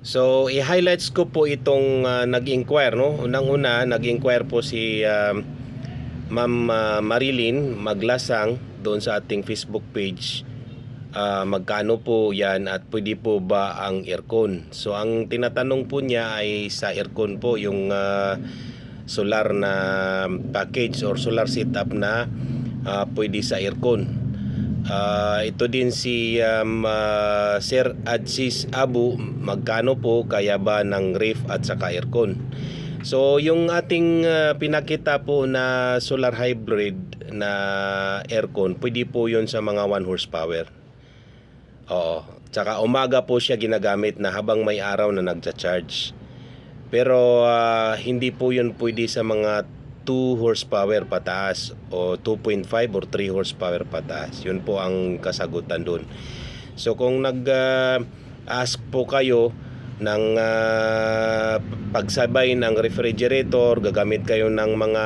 So, i-highlights ko po itong ah, nag-inquire, no? Unang-una, nag-inquire po si um, Ma'am ah, Marilyn Maglasang doon sa ating Facebook page. Ah, magkano po yan at pwede po ba ang aircon? So, ang tinatanong po niya ay sa aircon po yung ah, solar na package or solar setup na ah, pwede sa aircon. Ah, ito din si um, ah, Sir Adsis Abu, magkano po kaya ba ng ref at saka aircon? So yung ating ah, pinakita po na solar hybrid na aircon, pwede po yun sa mga 1 horsepower. Oo. Tsaka umaga po siya ginagamit na habang may araw na nagcha-charge. Pero ah, hindi po yun pwede sa mga 2 horsepower pataas o 2.5 or 3 horsepower pataas. Yun po ang kasagutan doon. So kung nag-ask po kayo ng ah, pagsabay ng refrigerator, gagamit kayo ng mga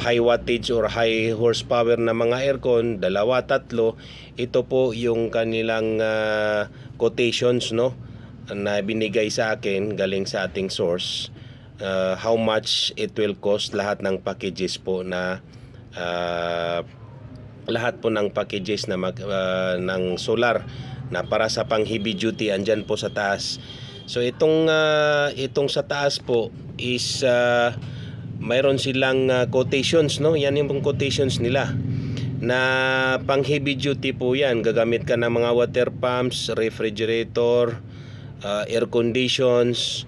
high wattage or high horsepower na mga aircon, dalawa, tatlo, ito po yung kanilang ah, quotations no na binigay sa akin galing sa ating source uh, how much it will cost lahat ng packages po na uh, lahat po ng packages na mag, uh, ng solar na para sa pang heavy duty andyan po sa taas. So itong uh, itong sa taas po is uh, mayroon silang uh, quotations no. Yan yung quotations nila na pang heavy duty po yan. Gagamit ka ng mga water pumps, refrigerator, uh, air conditions,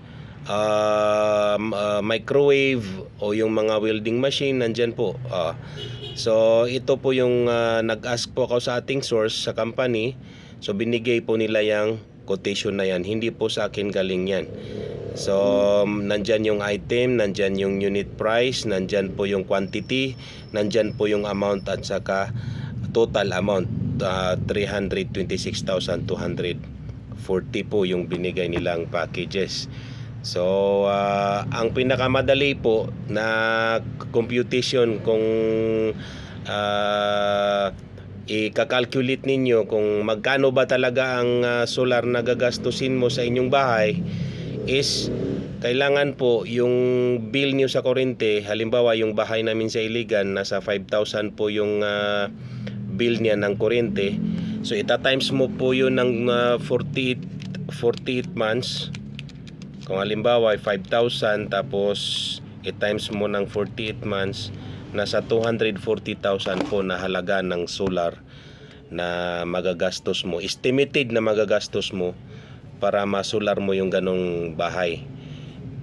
um, uh, microwave o yung mga welding machine nandyan po. Ah. so ito po yung uh, nag-ask po ako sa ating source sa company. So binigay po nila yung quotation na yan. Hindi po sa akin galing yan. So um, nandyan yung item, nandyan yung unit price, nandyan po yung quantity, nandyan po yung amount at saka total amount uh, 326,240 po yung binigay nilang packages. So, ah, ang pinakamadali po na computation kung ah, i-calculate ninyo kung magkano ba talaga ang ah, solar na gagastusin mo sa inyong bahay is kailangan po yung bill niyo sa kuryente, halimbawa yung bahay namin sa Iligan, nasa 5,000 po yung ah, bill niya ng kuryente. So, ita-times mo po yun ng ah, 48, 48 months. Kung halimbawa ay 5,000 tapos i-times mo ng 48 months, nasa 240,000 po na halaga ng solar na magagastos mo. Estimated na magagastos mo para masolar mo yung ganong bahay.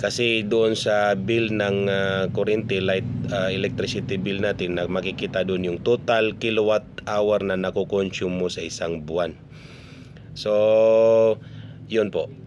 Kasi doon sa bill ng ah, kuryente, light ah, electricity bill natin, na makikita doon yung total kilowatt hour na nakukonsume mo sa isang buwan. So, yun po.